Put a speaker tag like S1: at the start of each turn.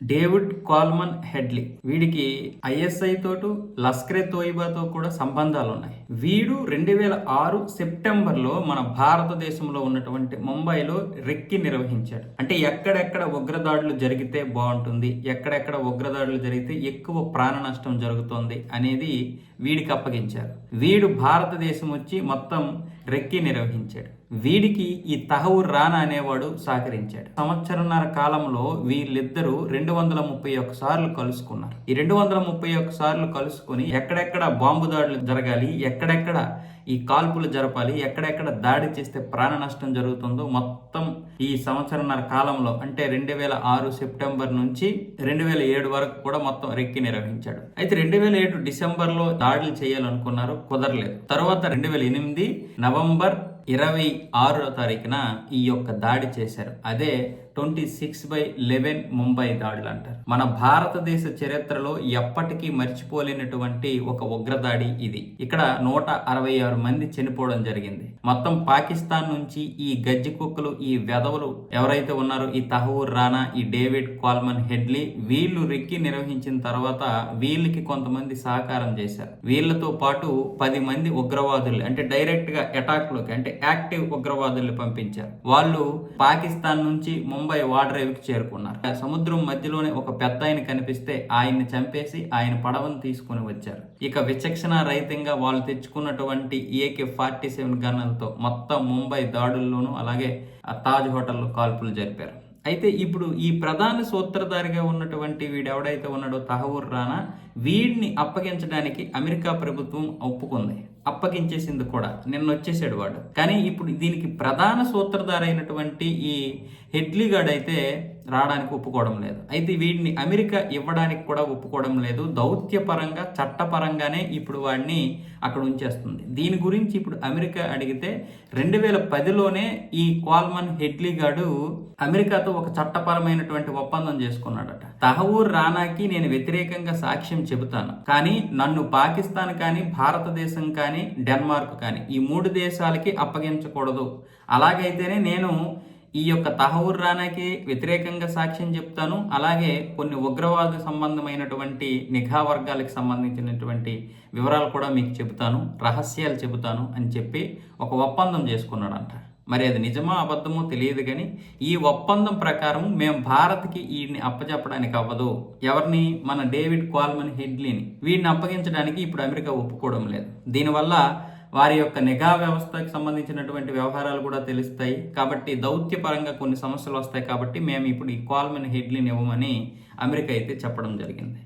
S1: David Coleman Headley. వీడికి ISI తోటు లస్కరే తోయిబాతో కూడా సంబంధాలు ఉన్నాయి వీడు రెండు వేల ఆరు సెప్టెంబర్లో మన భారతదేశంలో ఉన్నటువంటి ముంబైలో రెక్కి నిర్వహించాడు. అంటే ఎక్కడెక్కడ ఉగ్రదాడులు జరిగితే బాగుంటుంది ఎక్కడెక్కడ ఉగ్రదాడులు జరిగితే ఎక్కువ ప్రాణ నష్టం జరుగుతోంది అనేది వీడికి అప్పగించారు. వీడు భారతదేశం వచ్చి మొత్తం రెక్కి నిర్వహించాడు. వీడికి ఈ తహవూర్ రానా అనేవాడు సహకరించాడు. సంవత్సరంన్నర కాలంలో వీళ్ళిద్దరూ రెండు వందల ముప్పై ఒక్క సార్లు కలుసుకున్నారు. ఈ రెండు వందల ముప్పై ఒక్క సార్లు కలుసుకుని ఎక్కడెక్కడ బాంబు దాడులు జరగాలి ఎక్కడెక్కడ ఈ కాల్పులు జరపాలి ఎక్కడెక్కడ దాడి చేస్తే ప్రాణ నష్టం జరుగుతుందో మొత్తం ఈ సంవత్సరంన్నర కాలంలో అంటే రెండు వేల ఆరు సెప్టెంబర్ నుంచి రెండు వేల ఏడు వరకు కూడా మొత్తం రెక్కి నిర్వహించాడు. అయితే రెండు వేల ఏడు డిసెంబర్లో దాడులు చేయాలనుకున్నారు కుదరలేదు. తర్వాత రెండు వేల ఎనిమిది నవంబర్ ఇరవై ఆరో తారీఖున ఈ యొక్క దాడి చేశారు. అదే twenty six by eleven Mumbai దాడులు అంటారు. మన భారతదేశ చరిత్రలో ఎప్పటికీ మర్చిపోలేనటువంటి ఒక ఉగ్రదాడి ఇది. ఇక్కడ నూట అరవై ఆరు మంది చనిపోవడం జరిగింది. మొత్తం పాకిస్తాన్ నుంచి ఈ గజ్జి కుక్కలు ఈ వెధవలు ఎవరైతే ఉన్నారో ఈ తహూర్ రానా ఈ డేవిడ్ కాల్మన్ హెడ్లీ వీళ్ళు రెక్కి నిర్వహించిన తర్వాత వీళ్ళకి కొంతమంది సహకారం చేశారు. వీళ్ళతో పాటు పది మంది ఉగ్రవాదులు అంటే డైరెక్ట్గా అటాక్లోకి అంటే యాక్టివ్ ఉగ్రవాదుల్ని పంపించారు. వాళ్ళు పాకిస్తాన్ నుంచి ముంబై వాడరేవికి చేరుకున్నారు. సముద్రం మధ్యలోనే ఒక పెద్ద ఆయన కనిపిస్తే ఆయన్ని చంపేసి ఆయన పడవను తీసుకుని వచ్చారు. ఇక విచక్షణ రహితంగా వాళ్ళు తెచ్చుకున్నటువంటి ఏకే ఫార్టీ సెవెన్ గన్నులతో మొత్తం ముంబై దాడుల్లోనూ అలాగే తాజ్ హోటల్లో కాల్పులు జరిపారు. అయితే ఇప్పుడు ఈ ప్రధాన సూత్రధారిగా ఉన్నటువంటి వీడు ఎవడైతే ఉన్నాడో తహవూర్ రానా వీడిని అప్పగించడానికి అమెరికా ప్రభుత్వం ఒప్పుకుంది. అప్పగించేసింది కూడా. నిన్న వచ్చేసాడు వాడు. కానీ ఇప్పుడు దీనికి ప్రధాన సూత్రధార అయినటువంటి ఈ హెడ్లీ అయితే రావడానికి ఒప్పుకోవడం లేదు. అయితే వీడిని అమెరికా ఇవ్వడానికి కూడా ఒప్పుకోవడం లేదు. దౌత్యపరంగా చట్టపరంగానే ఇప్పుడు వాడిని అక్కడ ఉంచేస్తుంది. దీని గురించి ఇప్పుడు అమెరికా అడిగితే రెండు వేల పదిలోనే ఈ క్వాల్మన్ హెడ్లీ గాడు అమెరికాతో ఒక చట్టపరమైనటువంటి ఒప్పందం చేసుకున్నాడట. తహవూర్ రానాకి నేను వ్యతిరేకంగా సాక్ష్యం చెబుతాను. కానీ నన్ను పాకిస్తాన్ కానీ భారతదేశం కానీ కానీ డెన్మార్క్ కానీ ఈ మూడు దేశాలకి అప్పగించకూడదు. అలాగైతేనే నేను ఈ యొక్క తహవూర్ రానాకి వ్యతిరేకంగా సాక్ష్యం చెప్తాను. అలాగే కొన్ని ఉగ్రవాద సంబంధమైనటువంటి నిఘా వర్గాలకు సంబంధించినటువంటి వివరాలు కూడా మీకు చెబుతాను రహస్యాలు చెబుతాను అని చెప్పి ఒక ఒప్పందం చేసుకున్నాడంట. మరి అది నిజమో అబద్ధమో తెలియదు కానీ ఈ ఒప్పందం ప్రకారం మేము భారత్కి వీడిని అప్పచెప్పడానికి అవ్వదు. ఎవరిని? మన డేవిడ్ క్వాల్మన్ హెడ్లీని. వీడిని అప్పగించడానికి ఇప్పుడు అమెరికా ఒప్పుకోవడం లేదు. దీనివల్ల వారి యొక్క నిఘా వ్యవస్థకు సంబంధించినటువంటి వ్యవహారాలు కూడా తెలుస్తాయి. కాబట్టి దౌత్యపరంగా కొన్ని సమస్యలు వస్తాయి కాబట్టి మేము ఇప్పుడు ఈ క్వాల్మన్ హెడ్లీని ఇవ్వమని అమెరికా అయితే చెప్పడం జరిగింది.